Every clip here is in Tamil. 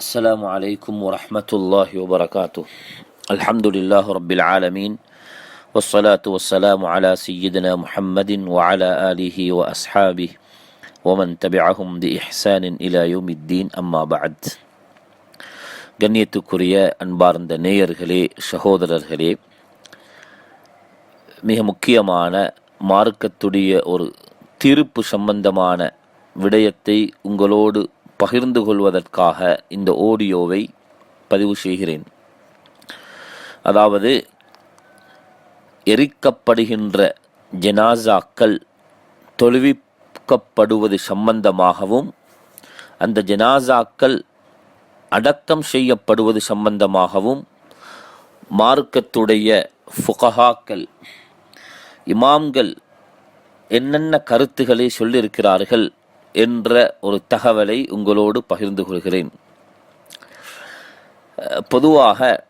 السلام عليكم ورحمة الله وبركاته الحمد لله رب العالمين والصلاة والسلام على سيدنا محمد وعلى آله وأصحابه ومن تبعهم بإحسان إلى يوم الدين أما بعد கண்ணியத்துக்குரிய அன்பார்ந்த நேயர்களே சகோதரர்களே மிக முக்கியமான மார்க்கத்துடைய ஒரு தீர்ப்பு சம்பந்தமான விடயத்தை உங்களோடு பகிர்ந்து கொள்வதற்காக இந்த ஆடியோவை பதிவு செய்கிறேன். அதாவது எரிக்கப்படுகின்ற ஜனாசாக்கள் தொழுவிக்கப்படுவது சம்பந்தமாகவும் அந்த ஜனாசாக்கள் அடக்கம் செய்யப்படுவது சம்பந்தமாகவும் மார்க்கத்துடைய ஃபுகஹாக்கள் இமாம்கள் என்னென்ன கருத்துக்களை சொல்லியிருக்கிறார்கள் என்ற ஒரு தகவலை உங்களோடு பகிர்ந்து கொள்கிறேன். பொதுவாக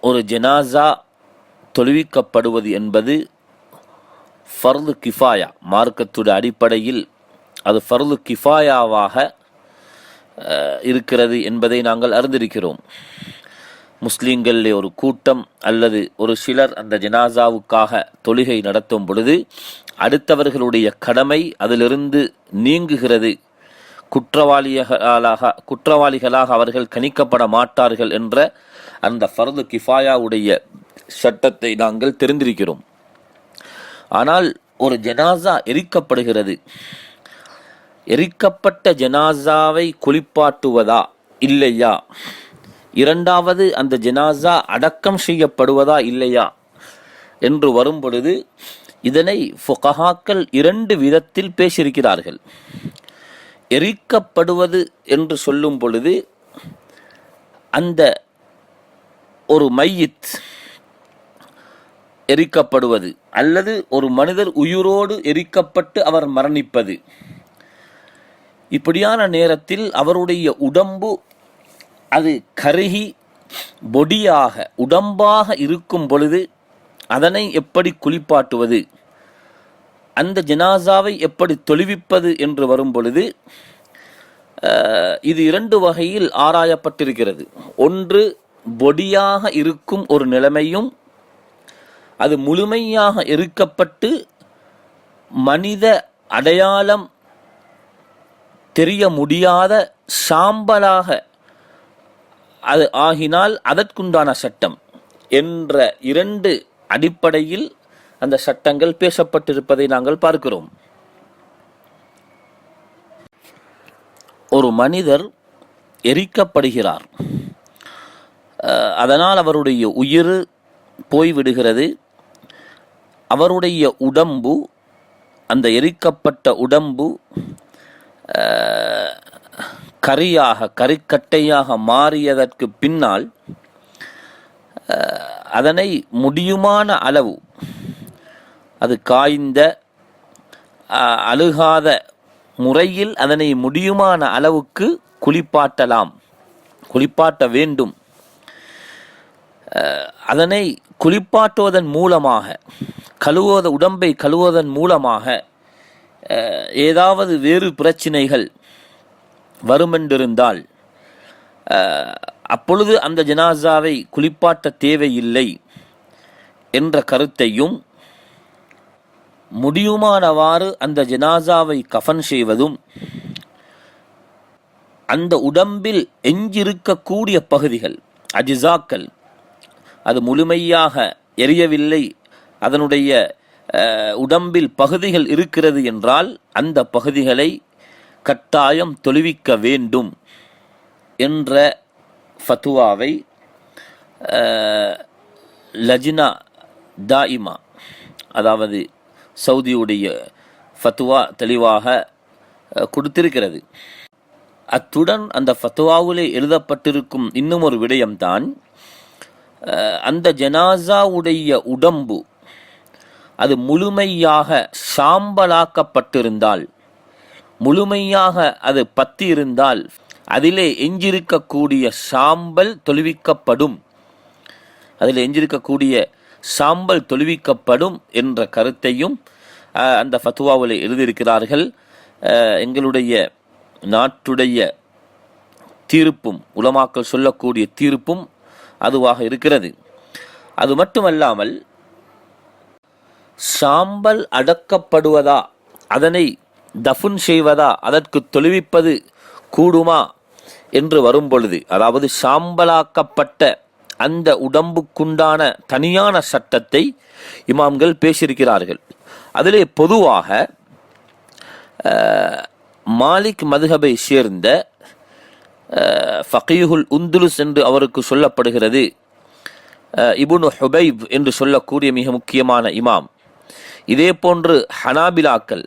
ஒரு ஜனாசா தொழுவிக்கப்படுவது என்பது ஃபர்து கிஃபாயா மார்க்கத்துடைய அடிப்படையில் அது ஃபர்து கிஃபாயாவாக இருக்கிறது என்பதை நாங்கள் அறிந்திருக்கிறோம். முஸ்லீம்களிலே ஒரு கூட்டம் அல்லது ஒரு சிலர் அந்த ஜனாசாவுக்காக தொழுகை நடத்தும் பொழுது அடுத்தவர்களுடைய கடமை அதிலிருந்து நீங்குகிறது. குற்றவாளிகளாக குற்றவாளிகளாக அவர்கள் கணிக்கப்பட மாட்டார்கள் என்ற அந்த ஃபர்து கிஃபாயாவுடைய சட்டத்தை நாங்கள் தெரிந்திருக்கிறோம். ஆனால் ஒரு ஜனாசா எரிக்கப்படுகிறது. எரிக்கப்பட்ட ஜனாசாவை குளிப்பாட்டுவதா இல்லையா? இரண்டாவது அந்த ஜனாசா அடக்கம் செய்யப்படுவதா இல்லையா? என்று வரும் பொழுது இதனை ஃபுகஹாக்கள் இரண்டு விதத்தில் பேசியிருக்கிறார்கள். எரிக்கப்படுவது என்று சொல்லும் பொழுது அந்த ஒரு மையித் எரிக்கப்படுவது அல்லது ஒரு மனிதர் உயிரோடு எரிக்கப்பட்டு அவர் மரணிப்பது. இப்படியான நேரத்தில் அவருடைய உடம்பு அது கருகி பொடியாக உடம்பாக இருக்கும் பொழுது அதனை எப்படி குளிப்பாட்டுவது? அந்த ஜனாசாவை எப்படி தொழுவிப்பது என்று வரும் பொழுது இது இரண்டு வகையில் ஆராயப்பட்டிருக்கிறது. ஒன்று பொடியாக இருக்கும் ஒரு நிலைமையும் அது முழுமையாக எரிக்கப்பட்டு மனித அடையாளம் தெரிய முடியாத சாம்பலாக அது ஆகினால் அதற்குண்டான சட்டம். என்ற இரண்டு அடிப்படையில் அந்த சட்டங்கள் பேசப்பட்டிருப்பதை நாங்கள் பார்க்கிறோம். ஒரு மனிதர் எரிக்கப்படுகிறார். அஹ், அதனால் அவருடைய உயிர் போய்விடுகிறது. அவருடைய உடம்பு அந்த எரிக்கப்பட்ட உடம்பு அஹ், கரியாக கரிக்கட்டையாக மாறியதற்கு பின்னால் அதனை முடியுமான அளவு அது காய்ந்த அழுகாத முறையில் அதனை முடியுமான அளவுக்கு குளிப்பாட்டலாம் குளிப்பாட்ட வேண்டும். அதனை குளிப்பாட்டுவதன் மூலமாக கழுவுவத உடம்பை கழுவுவதன் மூலமாக ஏதாவது வேறு பிரச்சினைகள் வருமென்றிருந்தால் அப்பொழுது அந்த ஜனாசாவை குளிப்பாட்ட தேவையில்லை என்ற கருத்தையும் முடியுமானவாறு அந்த ஜனாசாவை கஃன் செய்வதும் அந்த உடம்பில் எஞ்சிருக்கக்கூடிய பகுதிகள் அஜிசாக்கள் அது முழுமையாக எரியவில்லை அதனுடைய உடம்பில் பகுதிகள் இருக்கிறது என்றால் அந்த பகுதிகளை கட்டாயம் தொழுவிக்க வேண்டும் என்ற ஃபத்துவாவை லஜினா லஜ்னா தாயிமா அதாவது சவுதியுடைய ஃபத்துவா தெளிவாக கொடுத்திருக்கிறது. அத்துடன் அந்த ஃபத்துவாவிலே எழுதப்பட்டிருக்கும் இன்னும் ஒரு விடயம்தான் அந்த ஜனாசாவுடைய உடம்பு அது முழுமையாக சாம்பலாக்கப்பட்டிருந்தால் முழுமையாக அது பத்தி இருந்தால் அதிலே எஞ்சிருக்கக்கூடிய சாம்பல் தொழுவிக்கப்படும். அதில் எஞ்சிருக்கக்கூடிய சாம்பல் தொழுவிக்கப்படும் என்ற கருத்தையும் அந்த ஃபத்துவாவில் எழுதியிருக்கிறார்கள். எங்களுடைய நாட்டுடைய தீர்ப்பும் உலமாக்கள் சொல்லக்கூடிய தீர்ப்பும் அதுவாக இருக்கிறது. அது மட்டுமல்லாமல் சாம்பல் அடக்கப்படுவதா அதனை தஃபுன் செய்வதா அதற்கு தொழுவிப்பது கூடுமா என்று வரும்பொழுது அதாவது சாம்பலாக்கப்பட்ட அந்த உடம்புக்குண்டான தனியான சட்டத்தை இமாம்கள் பேசியிருக்கிறார்கள். அதிலே பொதுவாக மாலிக் மதுஹபை சேர்ந்த ஃபகீஹுல் உந்துலுஸ் என்று அவருக்கு சொல்லப்படுகிறது இபுனு ஹுபைப் என்று சொல்லக்கூடிய மிக முக்கியமான இமாம். இதே போன்று ஹனாபிலாக்கள்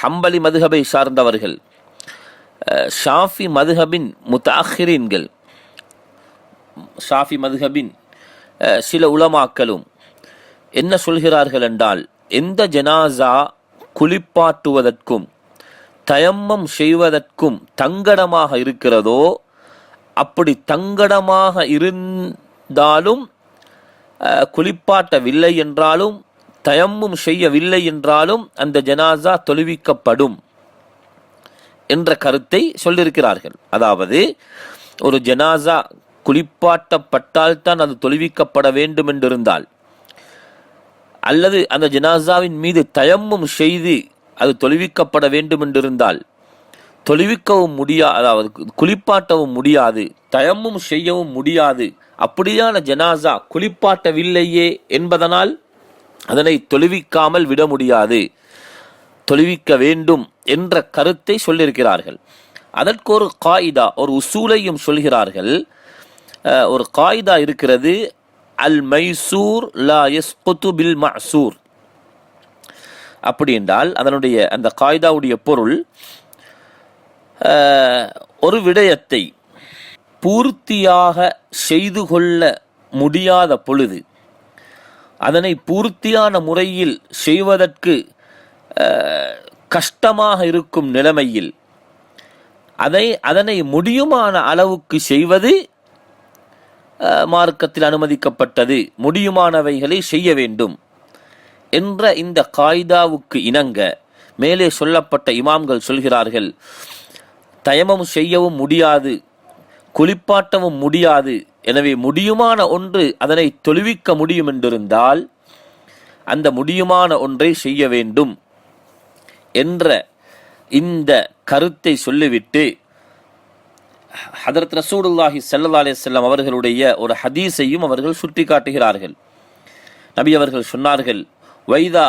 ஹம்பலி மதுஹபை சார்ந்தவர்கள் ஷாஃபி மதுஹபின் முத்தாஹிரீன்கள் ஷாஃபி மதுஹபின் சில உலமாக்களும் என்ன சொல்கிறார்கள் என்றால் எந்த ஜனாசா குளிப்பாட்டுவதற்கும் தயம்மம் செய்வதற்கும் தங்கடமாக இருக்கிறதோ அப்படி தங்கடமாக இருந்தாலும் குளிப்பாட்டவில்லை என்றாலும் தயம்மும் செய்யவில்லை என்றாலும் அந்த ஜனாசா தொழுவிக்கப்படும். என்ற கருத்தை சொல்லியிருக்கிறார்கள். அதாவது ஒரு ஜனாசா குளிப்பாட்டப்பட்டால்தான் அது தொழுவிக்கப்பட வேண்டும் என்றிருந்தால் அல்லது அந்த ஜனாசாவின் மீது தயமும் செய்து அது தொழுவிக்கப்பட வேண்டும் என்றிருந்தால் தொழுவிக்கவும் முடியா அதாவது குளிப்பாட்டவும் முடியாது தயமும் செய்யவும் முடியாது அப்படியான ஜனாசா குளிப்பாட்டவில்லையே என்பதனால் அதனை தொழுவிக்காமல் விட முடியாது. தொழுவிக்க வேண்டும் என்ற கருத்தை சொல்லியிருக்கிறார்கள். அதற்கு ஒரு காயிதா ஒரு உசூலையும் சொல்கிறார்கள். ஒரு காயிதா இருக்கிறது அல் மைசூர் லா யஸ்குத்து பில் மசூர். அப்படி என்றால் அதனுடைய அந்த காய்தாவுடைய பொருள் ஒரு விடயத்தை பூர்த்தியாக செய்து கொள்ள முடியாத பொழுது அதனை பூர்த்தியான முறையில் செய்வதற்கு கஷ்டமாக இருக்கும் நிலைமையில் அதை அதனை முடியுமான அளவுக்கு செய்வது மார்க்கத்தில் அனுமதிக்கப்பட்டது. முடியுமானவைகளை செய்ய வேண்டும் என்ற இந்த காய்தாவுக்கு இணங்க மேலே சொல்லப்பட்ட இமாம்கள் சொல்கிறார்கள் தயமம் செய்யவும் முடியாது குளிப்பாட்டவும் முடியாது. எனவே முடியுமான ஒன்று அதனை தொழுவிக்க முடியும் என்றிருந்தால் அந்த முடியுமான ஒன்றை செய்ய வேண்டும். என்ற இந்த கருத்தை சொல்லிவிட்டு ஹதரத் ரசூடுல்லாஹி ஸல்லல்லாஹு அலைஹி அவர்களுடைய ஒரு ஹதீஸையும் அவர்கள் சுட்டி காட்டுகிறார்கள் நபி அவர்கள் சொன்னார்கள் வைதா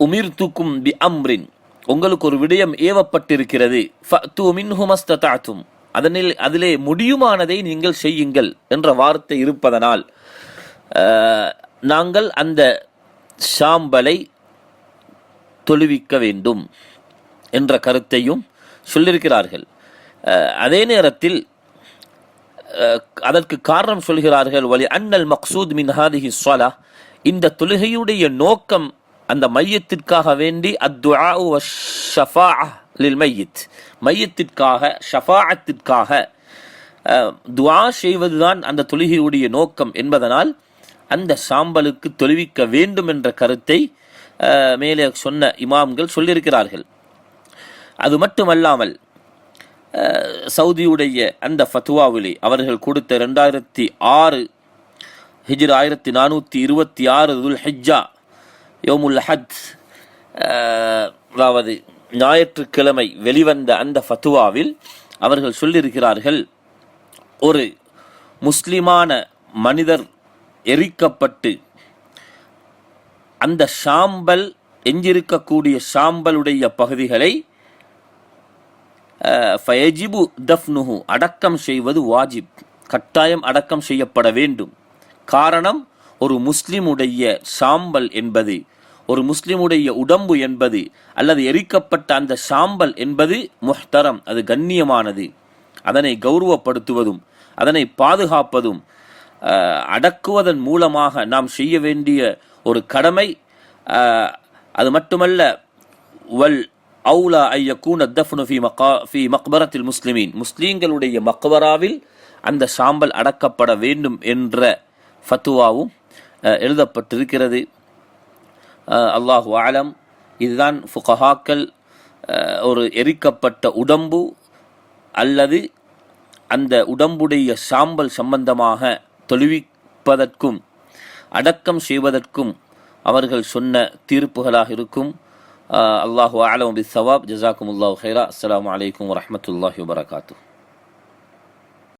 உமிர்துக்கும் பி அம்ரின். உங்களுக்கு ஒரு விடயம் ஏவப்பட்டிருக்கிறது. அதனில் அதிலே முடியுமானதை நீங்கள் செய்யுங்கள் என்ற வார்த்தை இருப்பதனால் நாங்கள் அந்த சாம்பலை தொழுவிக்க வேண்டும் என்ற கருத்தையும் சொல்லியிருக்கிறார்கள். அதே நேரத்தில் அதற்கு காரணம் சொல்கிறார்கள் வலி அன்னல் மக்சூத் மின் ஹாதிஹி ஸலா. இந்த தொழுகையுடைய நோக்கம் அந்த மையத்திற்காக வேண்டி அத்துஆ ஷஃபா லில் மையத். மையத்திற்காக ஷஃபாஅத்திற்காக துவா செய்வதுதான் அந்த தொழுகையுடைய நோக்கம் என்பதனால் அந்த சாம்பலுக்கு தொழுவிக்க வேண்டும் என்ற கருத்தை மேலே சொன்ன இமாம்கள் சொல்லியிருக்கிறார்கள். அது மட்டுமல்லாமல் சவுதியுடைய அந்த ஃபத்துவாவிலே அவர்கள் கொடுத்த ரெண்டாயிரத்தி ஆறு ஹிஜ்ர் ஆயிரத்தி நானூற்றி இருபத்தி ஆறு துல் ஹிஜ்ஜா யோமுல் ஹத் அதாவது ஞாயிற்றுக்கிழமை வெளிவந்த அந்த ஃபத்துவாவில் அவர்கள் சொல்லியிருக்கிறார்கள் ஒரு முஸ்லிமான மனிதர் எரிக்கப்பட்டு அந்த சாம்பல் எஞ்சிருக்கக்கூடிய சாம்பலுடைய பகுதிகளை ஃபயஜிபு தஃப்னுஹு அடக்கம் செய்வது வாஜிப். கட்டாயம் அடக்கம் செய்யப்பட வேண்டும். காரணம் ஒரு முஸ்லிமுடைய சாம்பல் என்பது ஒரு முஸ்லிமுடைய உடம்பு என்பது அல்லது எரிக்கப்பட்ட அந்த சாம்பல் என்பது முஹ்தரம் அது கண்ணியமானது. அதனை கௌரவப்படுத்துவதும் அதனை பாதுகாப்பதும் அடக்குவதன் மூலமாக நாம் செய்ய வேண்டிய ஒரு கடமை அது மட்டுமல்ல வல் அவுலா ஐயக்கூன தஃப்னு ஃபி மகா ஃபி மக்பரத்தில் முஸ்லிமீன். முஸ்லீம்களுடைய மக்பராவில் அந்த சாம்பல் அடக்கப்பட வேண்டும் என்ற ஃபத்துவாவும் எழுதப்பட்டிருக்கிறது. அல்லாஹ் அல்லாஹு ஆலம் இதுதான் ஃபுகஹாக்கள் ஒரு எரிக்கப்பட்ட உடம்பு அல்லது அந்த உடம்புடைய சாம்பல் சம்பந்தமாக தொழுவிப்பதற்கும் அடக்கம் செய்வதற்கும் அவர்கள் சொன்ன தீர்ப்புகளாக இருக்கும். அல்லாஹு ஆலம் பி சவாப் ஜசாக்கும் அல்லாஹ் ஹைரா அஸ்லாம் வலைக்கம் வரமத்துல்லாஹி வபரகாத்தூ